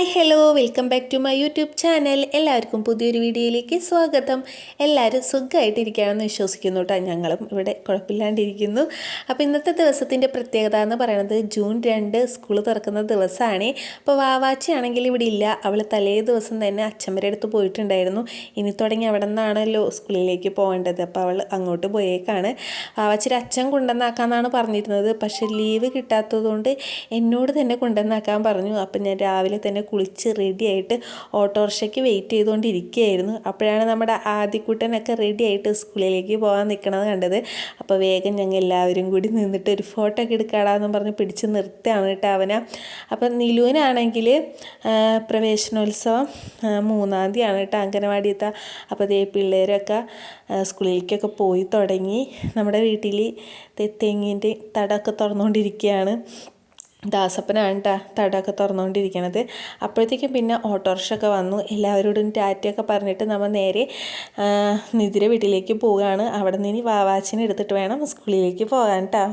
Hi hello welcome back to my YouTube channel. എല്ലാവർക്കും പുതിയൊരു വീഡിയോയിലേക്ക് സ്വാഗതം. എല്ലാവരും സുഖമായിട്ടിരിക്കുകയാണെന്ന് വിശ്വസിക്കുന്നു കേട്ടോ ഞങ്ങളും ഇവിടെ കുഴപ്പമില്ലാണ്ടിരിക്കുന്നു. അപ്പോൾ ഇന്നത്തെ ദിവസത്തിന്റെ പ്രത്യേകത എന്ന് പറയുന്നത് ജൂൺ രണ്ട് സ്കൂൾ തുറക്കുന്ന ദിവസമാണ്. അപ്പോൾ വാവാച്ചി ആണെങ്കിൽ ഇവിടെ ഇല്ല. അവൾ തലേ ദിവസം തന്നെ അച്ഛമ്മരെ അടുത്ത് പോയിട്ടുണ്ടായിരുന്നു. ഇനി തുടങ്ങി അവിടെ നിന്നാണല്ലോ സ്കൂളിലേക്ക് പോകേണ്ടത്. അപ്പോൾ അവൾ അങ്ങോട്ട് പോയേക്കാണ്. വാവാച്ചിയുടെ അച്ഛൻ കൊണ്ടുവന്നാക്കാമെന്നാണ് പറഞ്ഞിരുന്നത്. പക്ഷേ ലീവ് കിട്ടാത്തതുകൊണ്ട് എന്നോട് തന്നെ കൊണ്ടുവന്നാക്കാൻ പറഞ്ഞു. അപ്പം ഞാൻ രാവിലെ തന്നെ കുളിച്ച് റെഡിയായിട്ട് ഓട്ടോറിക്ഷയ്ക്ക് വെയിറ്റ് ചെയ്തുകൊണ്ടിരിക്കുകയായിരുന്നു. അപ്പോഴാണ് നമ്മുടെ ആദ്യക്കുട്ടനൊക്കെ റെഡി ആയിട്ട് സ്കൂളിലേക്ക് പോകാൻ നിൽക്കണത് കണ്ടത്. അപ്പോൾ വേഗം ഞങ്ങൾ എല്ലാവരും കൂടി നിന്നിട്ട് ഒരു ഫോട്ടോ ഒക്കെ എടുക്കാടാന്ന് പറഞ്ഞ് പിടിച്ച് നിർത്തുകയാണ് കേട്ടോ അവന. അപ്പം നിലുവിനാണെങ്കിൽ പ്രവേശനോത്സവം മൂന്നാം തീയതിയാണ് കേട്ടോ അംഗനവാടിയത്തെ. അപ്പോൾ അതേ പിള്ളേരൊക്കെ സ്കൂളിലേക്കൊക്കെ പോയി തുടങ്ങി. നമ്മുടെ വീട്ടിൽ തെങ്ങിന്റെ തടമൊക്കെ തുറന്നുകൊണ്ടിരിക്കുകയാണ്. ദാസപ്പനാണ് കേട്ടോ തടമൊക്കെ തുറന്നുകൊണ്ടിരിക്കണത്. അപ്പോഴത്തേക്കും പിന്നെ ഓട്ടോറിക്ഷ ഒക്കെ വന്നു. എല്ലാവരോടും ടാറ്റയൊക്കെ പറഞ്ഞിട്ട് നമ്മൾ നേരെ നിതിര വീട്ടിലേക്ക് പോവുകയാണ്. അവിടെ നിന്ന് ഇനി വാവാച്ചിനെ എടുത്തിട്ട് വേണം സ്കൂളിലേക്ക് പോകാൻ കേട്ടോ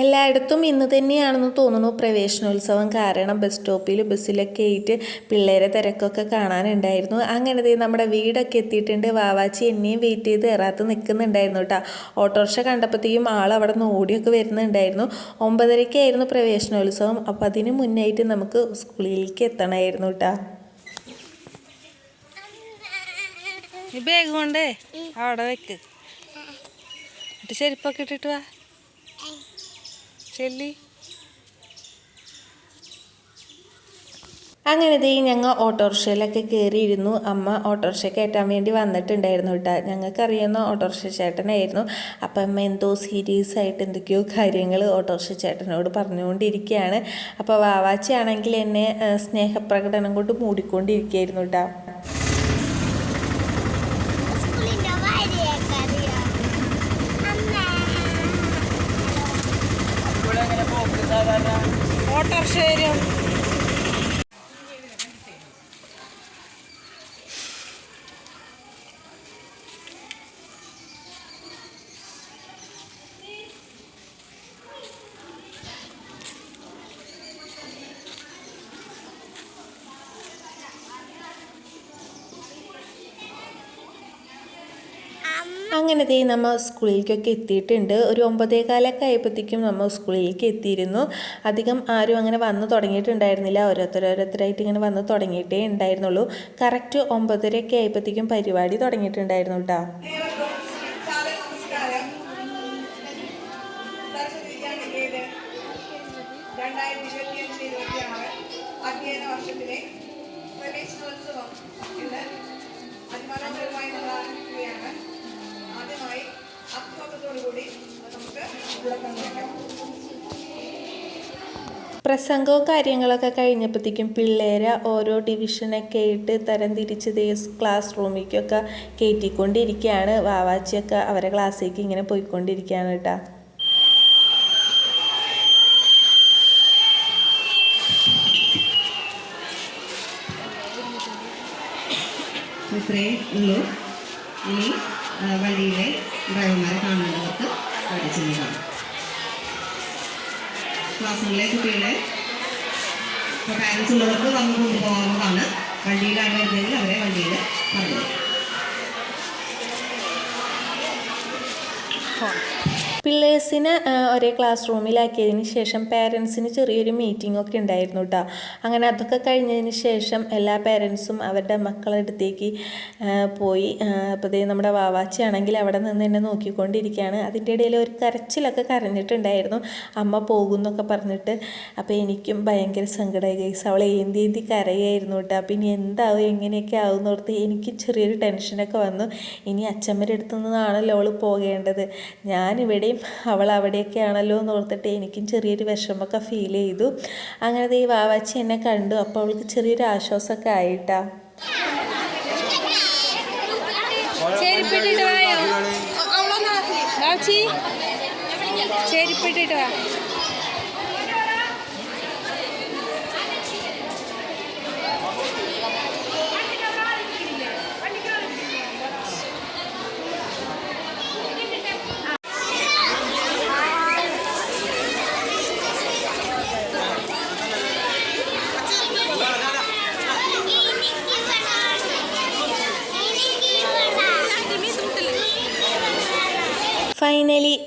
എല്ലായിടത്തും ഇന്ന് തന്നെയാണെന്ന് തോന്നുന്നു പ്രവേശനോത്സവം കാരണം ബസ് സ്റ്റോപ്പിൽ ബസ്സിലൊക്കെ ആയിട്ട് പിള്ളേരെ തിരക്കൊക്കെ കാണാനുണ്ടായിരുന്നു. അങ്ങനെ നമ്മുടെ വീടൊക്കെ എത്തിയിട്ടുണ്ട്. വാവാച്ചി എന്നെയും വെയിറ്റ് ചെയ്ത് എറാത്ത് നിൽക്കുന്നുണ്ടായിരുന്നു കേട്ടോ ഓട്ടോറിക്ഷ കണ്ടപ്പോഴത്തേക്കും ആൾ അവിടെ നിന്ന് ഓടിയൊക്കെ വരുന്നുണ്ടായിരുന്നു. ഒമ്പതരയ്ക്കായിരുന്നു പ്രവേശനോത്സവം. അപ്പോൾ അതിന് മുന്നായിട്ട് നമുക്ക് സ്കൂളിലേക്ക് എത്തണമായിരുന്നു കേട്ടോ ബാഗ് കൊണ്ടേ അവിടെ വെക്ക്. ചെരുപ്പൊക്കെ ഇട്ടിട്ട് വാ. ചെല്ലി. അങ്ങനെ ദേ ഞങ്ങൾ ഓട്ടോറിക്ഷയിലൊക്കെ കയറിയിരുന്നു അമ്മ ഓട്ടോറിക്ഷ കയറ്റാൻ വേണ്ടി വന്നിട്ടുണ്ടായിരുന്നു കേട്ടോ ഞങ്ങൾക്കറിയുന്ന ഓട്ടോറിക്ഷ ചേട്ടനായിരുന്നു. അപ്പം അമ്മ എന്തോ സീരിയസ് ആയിട്ട് എന്തൊക്കെയോ കാര്യങ്ങൾ ഓട്ടോറിക്ഷ ചേട്ടനോട് പറഞ്ഞുകൊണ്ടിരിക്കുകയാണ് അപ്പോൾ വാവാച്ചി ആണെങ്കിൽ എന്നെ സ്നേഹപ്രകടനം കൊണ്ട് മൂടിക്കൊണ്ടിരിക്കുകയായിരുന്നു കേട്ടോ ഓട്ടോറിക്ഷ വരും അങ്ങനെ ദേ നമ്മൾ സ്കൂളിലേക്കൊക്കെ എത്തിയിട്ടുണ്ട്. ഒരു ഒമ്പതേ കാലൊക്കെ ആയപ്പോഴത്തേക്കും നമ്മൾ സ്കൂളിലേക്ക് എത്തിയിരുന്നു. അധികം ആരും അങ്ങനെ വന്ന് തുടങ്ങിയിട്ടുണ്ടായിരുന്നില്ല. ഓരോരുത്തരോരോരുത്തരായിട്ട് ഇങ്ങനെ വന്ന് തുടങ്ങിയിട്ടേ ഉണ്ടായിരുന്നുള്ളൂ. കറക്റ്റ് ഒമ്പതരയൊക്കെ ആയപ്പോഴത്തേക്കും പരിപാടി തുടങ്ങിയിട്ടുണ്ടായിരുന്നു കേട്ടോ. അധ്യയന വർഷത്തിലെ പ്രവേശനോത്സവം ഇന്ന് നമുക്ക് പ്രസംഗവും കാര്യങ്ങളൊക്കെ കഴിഞ്ഞപ്പോഴത്തേക്കും പിള്ളേരെ ഓരോ ഡിവിഷനൊക്കെ ആയിട്ട് തരം തിരിച്ച് ദേ ക്ലാസ് റൂമിലേക്കൊക്കെ കയറ്റിക്കൊണ്ടിരിക്കുകയാണ്. വാവാച്ചിയൊക്കെ അവരെ ക്ലാസ്സിലേക്ക് ഇങ്ങനെ പോയിക്കൊണ്ടിരിക്കുകയാണ് കേട്ടോ. ഇത്രയേ ഉള്ളൂ. ഇനി വഴിയിലെ ഡ്രൈവർമാരെ കാണേണ്ടവർക്ക് പഠിച്ചതാണ് ക്ലാസ്സുകളിലെ കുട്ടികളെ ഇപ്പോൾ പാരൻസ് ഉള്ളവർക്ക് വന്ന് കൊണ്ടുപോകാവുന്നതാണ്. വണ്ടിയിലാണ് വരുന്നതെങ്കിൽ അവരെ വണ്ടിയിൽ പറഞ്ഞു പിള്ളേഴ്സിനെ ഒരേ ക്ലാസ് റൂമിലാക്കിയതിന് ശേഷം പേരൻസിന് ചെറിയൊരു മീറ്റിംഗ് ഒക്കെ ഉണ്ടായിരുന്നു കേട്ടോ അങ്ങനെ അതൊക്കെ കഴിഞ്ഞതിന് ശേഷം എല്ലാ പേരൻസും അവരുടെ മക്കളുടെ അടുത്തേക്ക് പോയി. അപ്പോൾ ദേ നമ്മുടെ വാവാച്ചിയാണെങ്കിൽ അവിടെ നിന്ന് എന്നെ നോക്കിക്കൊണ്ടിരിക്കുകയാണ്. അതിന്റെ ഇടയിൽ ഒരു കരച്ചിലൊക്കെ കരഞ്ഞിട്ടുണ്ടായിരുന്നു. അമ്മ പോകുന്നൊക്കെ പറഞ്ഞിട്ട്. അപ്പോൾ എനിക്കും ഭയങ്കര സങ്കടമായി ഗൈസ് അവൾ ഏന്തി ഏന്തി കരയായിരുന്നു കേട്ടോ അപ്പോൾ ഇനി എന്താവും? എങ്ങനെയൊക്കെ ആവും എന്ന് ഓർത്ത് എനിക്ക് ചെറിയൊരു ടെൻഷനൊക്കെ വന്നു. ഇനി അച്ഛമ്മയുടെ അടുത്തു നിന്നാണല്ലോ അവൾ പോകേണ്ടത്. ഞാനിവിടെയും അവൾ അവിടെയൊക്കെ ആണല്ലോ എന്ന് ഓർത്തിട്ട് എനിക്കും ചെറിയൊരു വിഷമമൊക്കെ ഫീൽ ചെയ്തു. അങ്ങനെ ദേ വാവാച്ചി എന്നെ കണ്ടു. അപ്പോൾ അവൾക്ക് ചെറിയൊരു ആശ്വാസമൊക്കെ ആയിട്ടാ. ചെരുപ്പിട്ടിട്ട് വായോ? കാച്ചി ചെരുപ്പിട്ടിട്ട് വാ.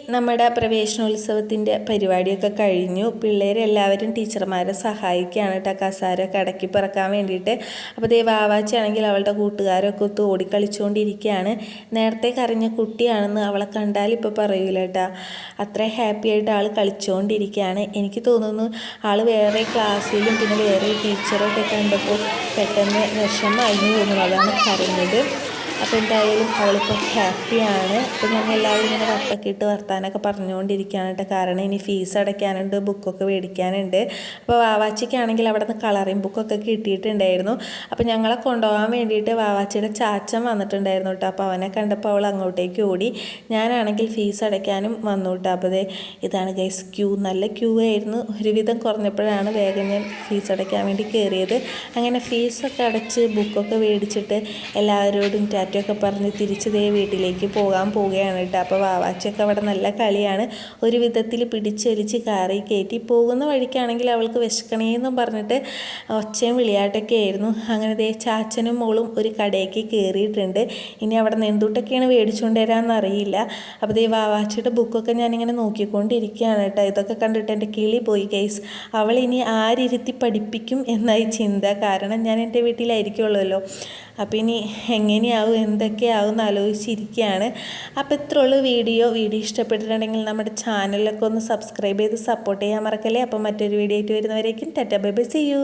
നമ്മുടെ പ്രവേശനോത്സവത്തിന്റെ പരിപാടിയൊക്കെ കഴിഞ്ഞു. പിള്ളേരെല്ലാവരും ടീച്ചർമാരെ സഹായിക്കുകയാണ് കേട്ടോ. കസാര കടക്കി പിറക്കാൻ വേണ്ടിയിട്ട്. അപ്പോൾ ദേ വാവാച്ചിയാണെങ്കിൽ അവളുടെ കൂട്ടുകാരൊക്കെ ഒത്ത് ഓടിക്കളിച്ചുകൊണ്ടിരിക്കുകയാണ്. നേരത്തെ കരഞ്ഞ കുട്ടിയാണെന്ന് അവളെ കണ്ടാൽ ഇപ്പോൾ പറയൂല കേട്ടോ. അത്ര ഹാപ്പി ആയിട്ട് ആൾ കളിച്ചുകൊണ്ടിരിക്കുകയാണ്. എനിക്ക് തോന്നുന്നു ആൾ വേറെ ക്ലാസ്സിലും പിന്നെ വേറെ ടീച്ചറൊക്കെ കണ്ടപ്പോൾ പെട്ടെന്ന് വിഷമമായിരുന്നു തോന്നുന്നു. അതാണ് കരഞ്ഞത്. അപ്പോൾ എന്തായാലും അവളിപ്പോൾ ഹാപ്പിയാണ്. അപ്പോൾ ഞങ്ങൾ എല്ലാവരും ഇങ്ങനെ വട്ടൊക്കെ ഇട്ട് വർത്താനൊക്കെ പറഞ്ഞുകൊണ്ടിരിക്കുകയാണ് കേട്ടോ. കാരണം ഇനി ഫീസ് അടയ്ക്കാനുണ്ട് ബുക്കൊക്കെ മേടിക്കാനുണ്ട്. അപ്പോൾ വാവാച്ചിക്കാണെങ്കിൽ അവിടെ നിന്ന് കളറിങ് ബുക്കൊക്കെ കിട്ടിയിട്ടുണ്ടായിരുന്നു. അപ്പോൾ ഞങ്ങളെ കൊണ്ടുപോകാൻ വേണ്ടിയിട്ട് വാവാച്ചിയുടെ ചാച്ചൻ വന്നിട്ടുണ്ടായിരുന്നു കേട്ടോ. അപ്പോൾ അവനെ കണ്ടപ്പോൾ അവൾ അങ്ങോട്ടേക്ക് ഓടി. ഞാനാണെങ്കിൽ ഫീസ് അടയ്ക്കാനും വന്നു കേട്ടോ. അപ്പോൾ അതെ ഇതാണ് ഗൈസ് ക്യൂ നല്ല ക്യൂ ആയിരുന്നു. ഒരുവിധം കുറഞ്ഞപ്പോഴാണ് വേഗം ഞാൻ ഫീസ് അടയ്ക്കാൻ വേണ്ടി കയറിയത്. അങ്ങനെ ഫീസൊക്കെ അടച്ച് ബുക്കൊക്കെ മേടിച്ചിട്ട് എല്ലാവരോടും ടാറ്റയൊക്കെ പറഞ്ഞ് തിരിച്ച് ദേ വീട്ടിലേക്ക് പോകാൻ പോവുകയാണ് കേട്ടോ. അപ്പോൾ വാവാച്ചൊക്കെ അവിടെ നല്ല കളിയാണ്. ഒരു വിധത്തിൽ പിടിച്ചൊലിച്ച് കാറി കയറ്റി പോകുന്ന വഴിക്കാണെങ്കിൽ അവൾക്ക് വിശക്കണേന്നും പറഞ്ഞിട്ട് ഒച്ചയും വിളിയാട്ടൊക്കെ ആയിരുന്നു. അങ്ങനെ ദേ ചാച്ചനും മോളും ഒരു കടയ്ക്ക് കയറിയിട്ടുണ്ട്. ഇനി അവിടെ നിന്ന് എന്തുട്ടൊക്കെയാണ് മേടിച്ചുകൊണ്ട് വരാമെന്ന് അറിയില്ല. അപ്പോൾ ദേ വാവാച്ചയുടെ ബുക്കൊക്കെ ഞാനിങ്ങനെ നോക്കിക്കൊണ്ടിരിക്കുകയാണ് കേട്ടോ. ഇതൊക്കെ കണ്ടിട്ട് എന്റെ കിളി പോയി കേസ് അവൾ ഇനി ആരിരുത്തി പഠിപ്പിക്കും എന്നായി ചിന്ത കാരണം ഞാൻ എന്റെ വീട്ടിലായിരിക്കുമല്ലോ അപ്പം ഇനി എങ്ങനെയാവും എന്തൊക്കെയാവും ആലോചിച്ചിരിക്കുകയാണ് അപ്പോൾ ഉള്ളൂ വീഡിയോ. വീഡിയോ ഇഷ്ടപ്പെട്ടിട്ടുണ്ടെങ്കിൽ നമ്മുടെ ചാനലൊക്കെ ഒന്ന് സബ്സ്ക്രൈബ് ചെയ്ത് സപ്പോർട്ട് ചെയ്യാൻ മറക്കല്ലേ. അപ്പോൾ മറ്റൊരു വീഡിയോ ആയിട്ട് വരുന്നവരേക്കും tata bye bye see you